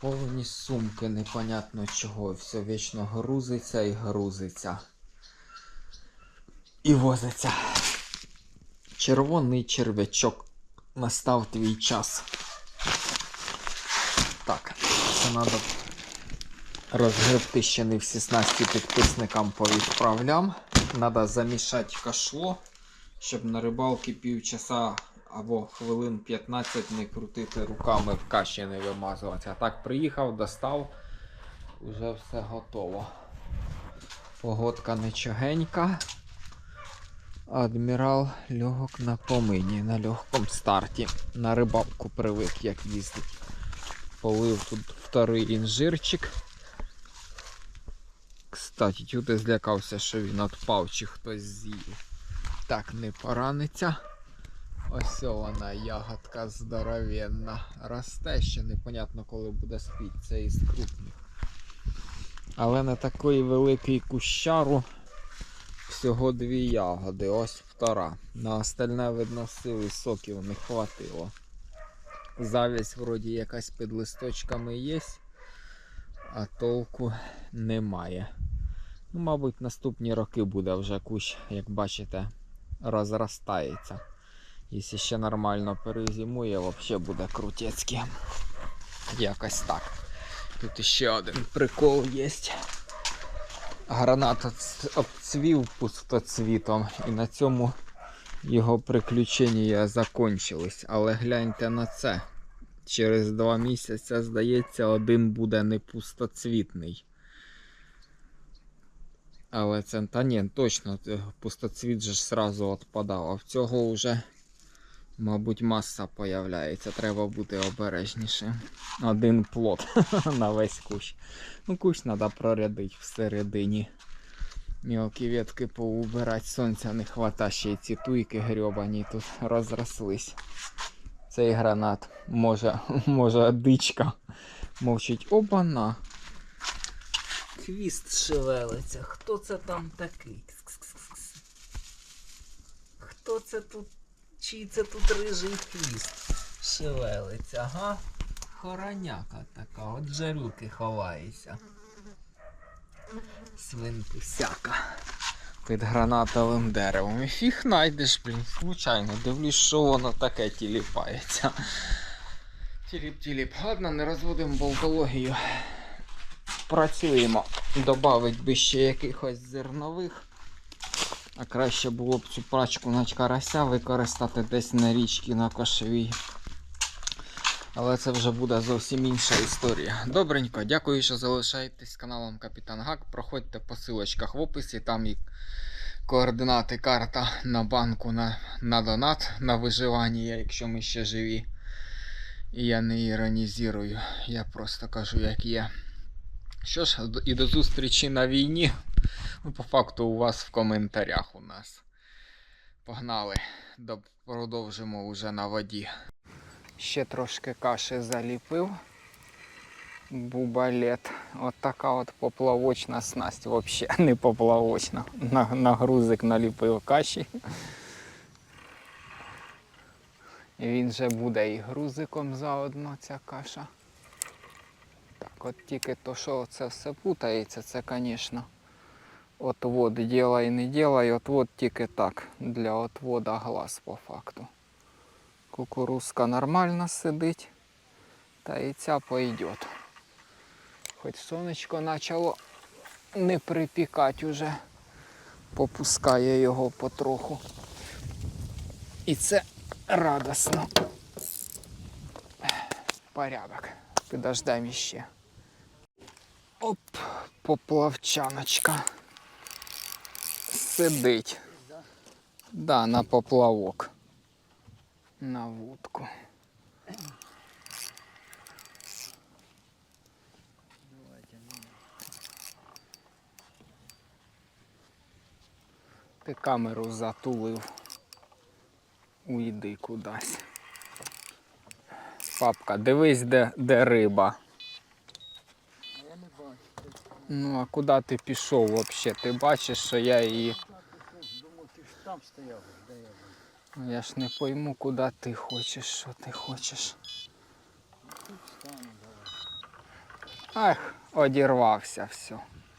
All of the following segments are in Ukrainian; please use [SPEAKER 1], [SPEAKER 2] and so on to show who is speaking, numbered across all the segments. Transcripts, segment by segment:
[SPEAKER 1] Повні сумки, непонятно чого. Все вічно грузиться і грузиться. І возиться. Червоний черв'ячок. Настав твій час. Так, це треба розгребти ще не всі снасті підписникам повідправлям. Треба замішати кашло, щоб на рибалки півчаса або хвилин 15 не крутити руками в каші не вимазувати. А так приїхав, достав, вже все готово. Погодка нечогенька. Адмірал льогок на помині на легкому старті. На рибалку привик, як їздить. Полив тут вторий інжирчик. Кстати, чути злякався, що він отпав, чи хтось з'їв. Так, не пораниться. Ось вона, ягодка здоровенна. Росте ще непонятно, коли буде спіти. Це із крупних. Але на такий великий кущару всього дві ягоди, ось втора. На остальне, видно, сили соків не хватило. Завість вроді якась під листочками є, а толку немає. Ну, мабуть, наступні роки буде вже кущ, як бачите, розростається. Якщо ще нормально перезимує, взагалі буде крутецьке. Якось так. Тут ще один прикол є. Гранат обцвів пустоцвітом, і на цьому його приключення закончились. Але гляньте на це. Через два місяці, здається, один буде не пустоцвітний. Але це та ні, точно, е, пустоцвіт же ж сразу відпадав, а в цього вже, мабуть, маса появляється. Треба бути обережнішим. Один плод на весь кущ. Ну, кущ треба прорядити всередині. Мілкі ветки поубирати, сонця не хвата, ще й ці туйки грьобані тут розрослись. Цей гранат, може, може дичка. Мовчить обана. Хвіст шевелиться. Хто це там такий? Кс-кс-кс-кс. Хто це тут? Чий це тут рижий хвіст? Шевелиться, ага? Хороняка така, от жарюки ховається. Свинтусяка. Під гранатовим деревом. І фіг найдеш, блін, случайно. Дивлюсь, що воно таке тіліпається. Тіліп-тіліп. Ладно, не розводимо болтологію. Працюємо. Добавить би ще якихось зернових. А краще було б цю пачку на карася використати десь на річці на кошовій. Але це вже буде зовсім інша історія. Добренько, дякую, що залишаєтесь каналом Капітан Гак. Проходьте по силочках в описі, там і координати карта на банку на, на донат на виживання, якщо ми ще живі. І я не іронізірую, я просто кажу, як є. Що ж, і до зустрічі на війні. Ну, по факту, у вас в коментарях у нас. Погнали. Продовжимо уже на воді. Ще трошки каші заліпив. Бубалет. От така от поплавочна снасть. Взагалі не поплавочна. На, на грузик наліпив каші. Він же буде і грузиком заодно ця каша. Так, от тільки то, що це все путається, це, звісно, отвод ділай, не ділай, отвод тільки так, для отвода глаз по факту. Кукурузка нормально сидить, та і ця пойдет. Хоч сонечко почало не припікати уже, попускає його потроху. І це радосно. Порядок. Підождемо ще. Оп, поплавчаночка. Сидить. Да, на поплавок. На вудку. Ти камеру затулив. Уйди кудись. Папка, дивись, де, де риба. Ну, а куди ти пішов взагалі? Ти бачиш, що я її.
[SPEAKER 2] Думав, ти ж там стояв, де я був.
[SPEAKER 1] Ну, Я ж не пойму, куди ти хочеш, що ти хочеш.
[SPEAKER 2] Тут стану давай.
[SPEAKER 1] Ах, одірвався все.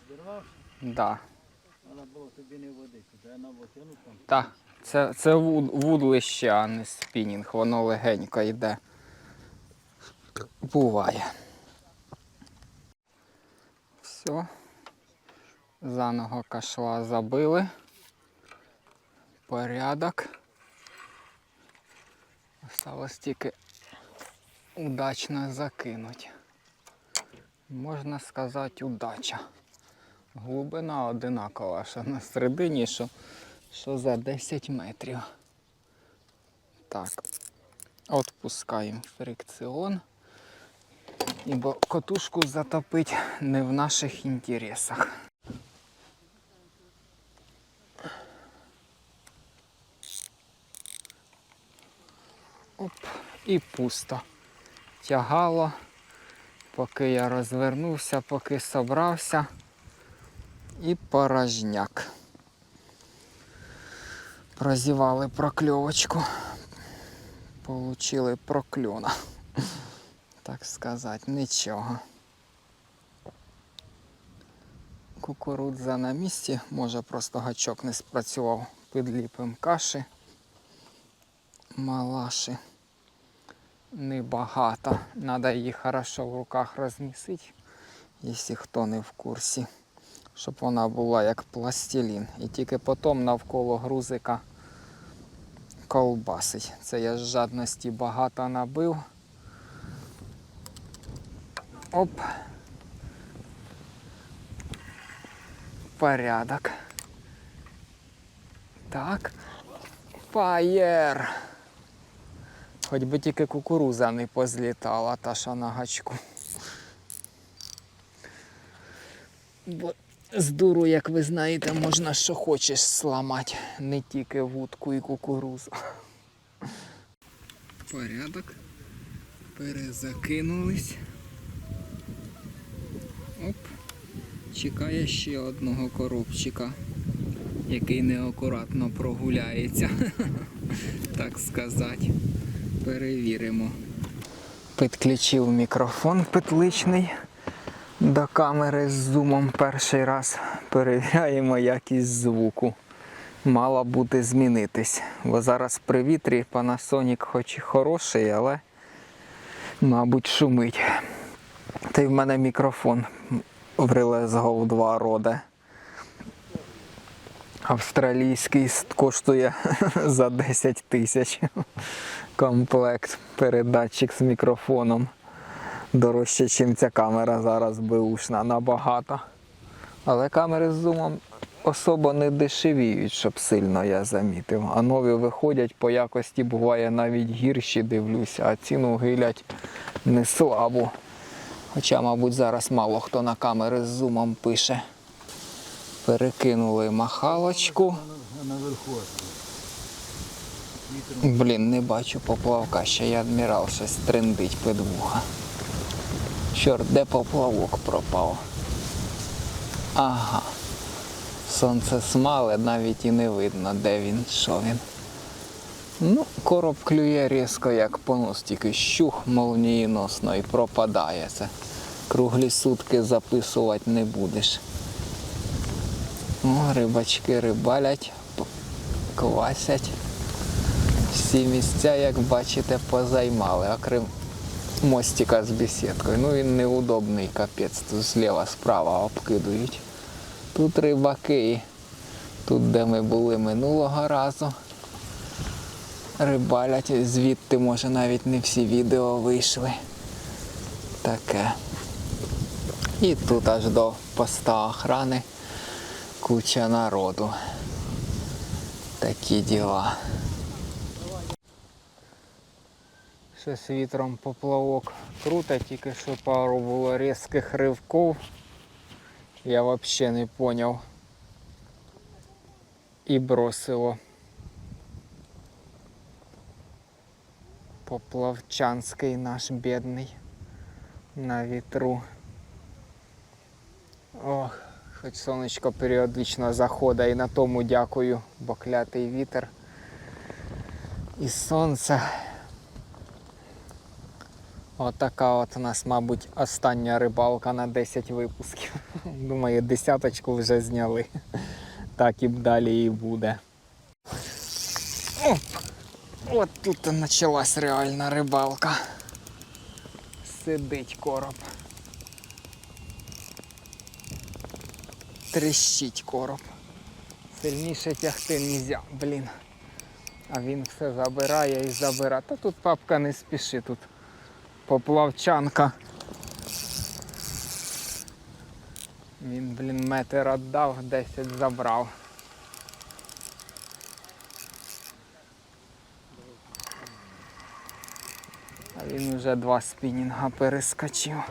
[SPEAKER 2] Зірвався,
[SPEAKER 1] Да.
[SPEAKER 2] треба було тобі не водити. Дай на воду, ну там.
[SPEAKER 1] Та, це, це вуд, вудлище, а не спінінг. Воно легенько йде. Буває. Все. Заново кашла забили. Порядок. Осталось тільки удачно закинуть. Можна сказати, удача. Глибина одинакова, що на середині, що що за 10 метрів. Так. Отпускаємо фрикціон. Ібо котушку затопить не в наших інтересах. Оп, і пусто. Тягало, поки я розвернувся, поки собрався. І порожняк. Прозівали прокльовочку. Получили прокльона. Так сказати, нічого. Кукурудза на місці, може просто гачок не спрацював. Підліпим каші. Малаші. Небагато. Надо її хорошо в руках розмісити, якщо хто не в курсі щоб вона була як пластилін. І тільки потім навколо грузика ковбасить. Це я з жадності багато набив. Оп. Порядок. Так. Фаєр. Хоч би тільки кукуруза не позлітала, та що на гачку. Бо з дуру, як ви знаєте, можна що хочеш сламати, не тільки вудку і кукурузу. Порядок. Перезакинулись. Оп. Чекає ще одного коробчика, який неакуратно прогуляється. Так сказати. Перевіримо. Підключив мікрофон петличний до камери з зумом перший раз. Перевіряємо якість звуку. Мала бути змінитись. Бо зараз при вітрі Panasonic хоч і хороший, але мабуть шумить. Та й в мене мікрофон в Go 2 роде. Австралійський коштує за 10 тисяч комплект передатчик з мікрофоном дорожче, ніж ця камера зараз беушна, набагато. Але камери з зумом особо не дешевіють, щоб сильно я замітив. А нові виходять по якості буває навіть гірші, дивлюся, а ціну гилять не слабу. Хоча, мабуть, зараз мало хто на камери з зумом пише. Перекинули махалочку. Блін, не бачу поплавка, ще й адмірал щось трендить під вуха. Чорт, де поплавок пропав? Ага. Сонце смале, навіть і не видно, де він, що він. Ну, короб клює різко, як понос, тільки щух молнієносно і пропадає це. Круглі сутки записувати не будеш. О, рибачки рибалять, квасять. Всі місця, як бачите, позаймали, окрім мостика з бесідкою. Ну він неудобний капець. Тут зліва, справа обкидують. Тут рибаки. Тут, де ми були минулого разу. Рибалять, звідти, може, навіть не всі відео вийшли. Таке. І тут аж до поста охрани куча народу. Такі діла. Щось вітром поплавок круто, тільки що пару було різких ривків. Я взагалі не поняв. І бросило. Поплавчанський наш бідний на вітру. Ох, хоч сонечко періодично заходить і на тому дякую, бо клятий вітер. І сонце Отака от у нас, мабуть, остання рибалка на 10 випусків. Думаю, десяточку вже зняли. Так і далі і буде. Оп! От тут почалась реальна рибалка. Сидить короб. Тріщить короб. Сильніше тягти нельзя, блін. А він все забирає і забирає. Та тут папка не спіши, тут поплавчанка. Він, блін, метр віддав, 10 забрав. А він вже два спінінга перескочив.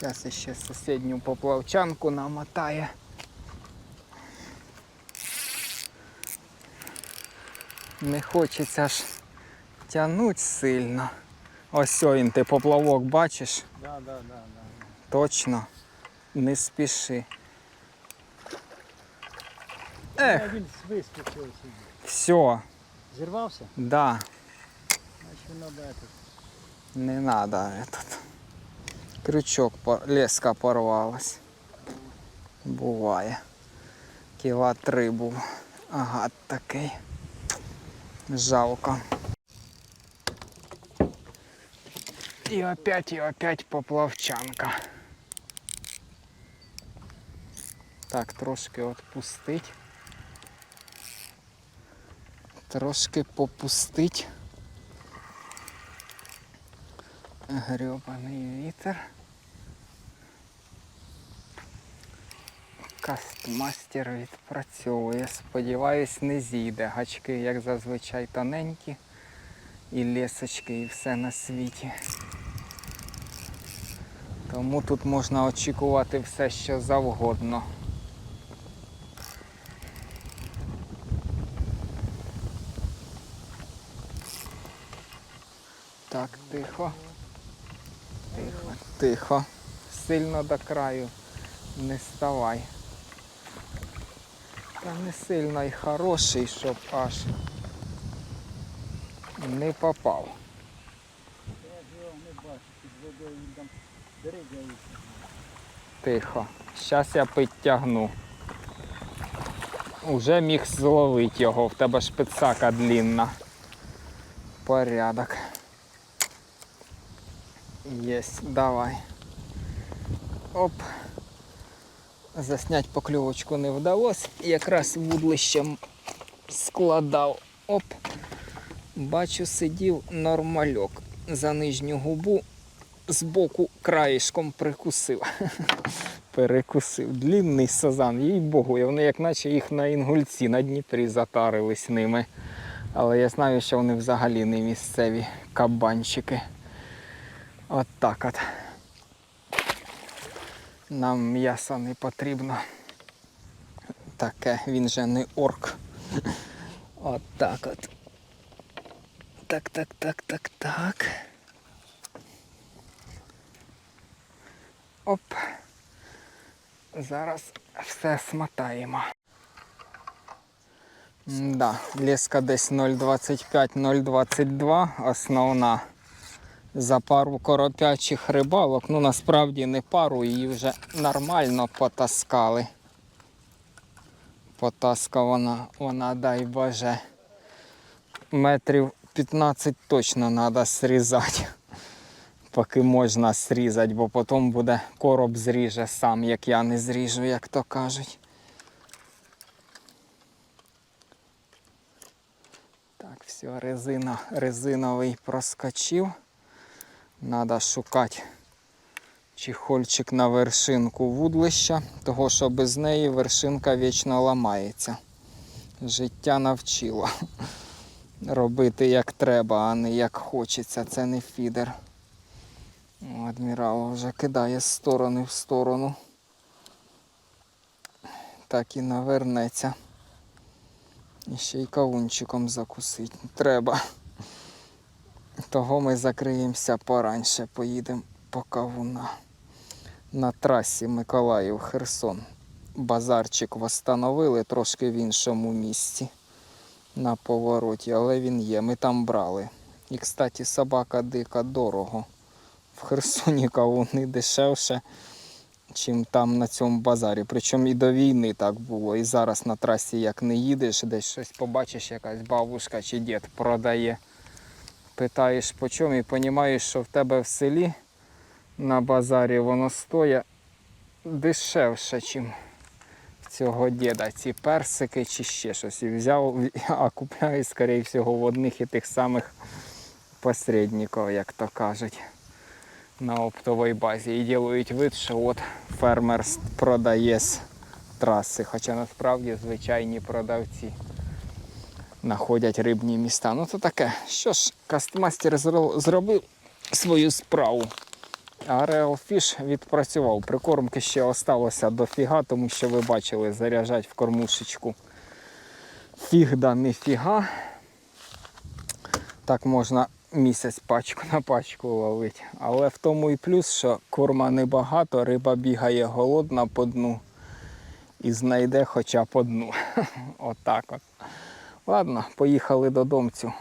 [SPEAKER 1] Зараз ще сусідню поплавчанку намотає. Не хочеться ж тягнуть сильно. Ось він ти поплавок бачиш?
[SPEAKER 2] Да, да, да, да.
[SPEAKER 1] Точно. Не спіши. Ех,
[SPEAKER 2] А він вискочив собі.
[SPEAKER 1] все,
[SPEAKER 2] Зірвався?
[SPEAKER 1] да,
[SPEAKER 2] Значить надо этот.
[SPEAKER 1] не надо этот. Крючок, по- леска порвалась. Буває. Кіла три був. Ага, такий. Жалко. І опять, і опять поплавчанка. Так, трошки отпустить. Трошки попустить. Грьобаний вітер. Кастмастер відпрацьовує. Сподіваюсь, не зійде. Гачки, як зазвичай, тоненькі. І лісочки, і все на світі. Тому тут можна очікувати все, що завгодно. Так, тихо. Тихо, тихо. Сильно до краю не ставай. Та не сильно й хороший, щоб аж не попав.
[SPEAKER 2] Я ж його не бачу, під водою він там дригається.
[SPEAKER 1] Тихо. Зараз я підтягну. Уже міг зловити його, в тебе шпицака длінна. Порядок. Єсть, давай. Оп. Заснять покльовочку не вдалося. Якраз вудлищем складав. Оп. Бачу, сидів нормальок. За нижню губу збоку краєшком прикусив. Перекусив. Длінний сазан, їй богу, і вони як наче їх на інгульці на Дніпрі затарились ними. Але я знаю, що вони взагалі не місцеві кабанчики. От так от. Нам м'ясо не потрібно. Таке, він же не орк. От так от. Так, так, так, так, так. Оп. Зараз все смотаємо. Да, леска десь 0,25-0,22 основна. За пару коропячих рибалок. Ну насправді не пару, її вже нормально потаскали. Потаска вона, вона дай Боже. Метрів 15 точно треба срізати поки можна срізати, бо потім буде короб зріже сам, як я не зріжу, як то кажуть. Так, все, резина, резиновий проскочив. Треба шукати чехольчик на вершинку вудлища, того що без неї вершинка вічно ламається. Життя навчило робити як треба, а не як хочеться. Це не фідер. Адмірал вже кидає з сторони в сторону. Так і навернеться. І ще й кавунчиком закусити треба. Того ми закриємося пораньше, поїдемо по кавуна. на трасі Миколаїв Херсон. Базарчик встановили трошки в іншому місці на повороті, але він є. Ми там брали. І, кстати, собака дика дорого. В Херсоні кавуни дешевше, чим там на цьому базарі. Причому і до війни так було. І зараз на трасі, як не їдеш, десь щось побачиш, якась бабушка чи дід продає. Питаєш по чому і розумієш, що в тебе в селі на базарі воно стоїть дешевше, ніж цього діда. Ці персики чи ще щось. І взяв, а купляю, скоріше всього, в одних і тих самих посередників, як то кажуть, на оптовій базі. І ділають вид, що от фермер продає з траси. Хоча насправді звичайні продавці знаходять рибні міста. Ну то таке. Що ж, кастмастер зро- зробив свою справу. А Real Fish відпрацював. Прикормки ще осталося дофіга, тому що ви бачили, заряджать в кормушечку. Фіг да не фіга. Так можна місяць пачку на пачку ловить. Але в тому і плюс, що корма небагато, риба бігає голодна по дну і знайде хоча б одну. Отак от. Ладно, поїхали додомцю.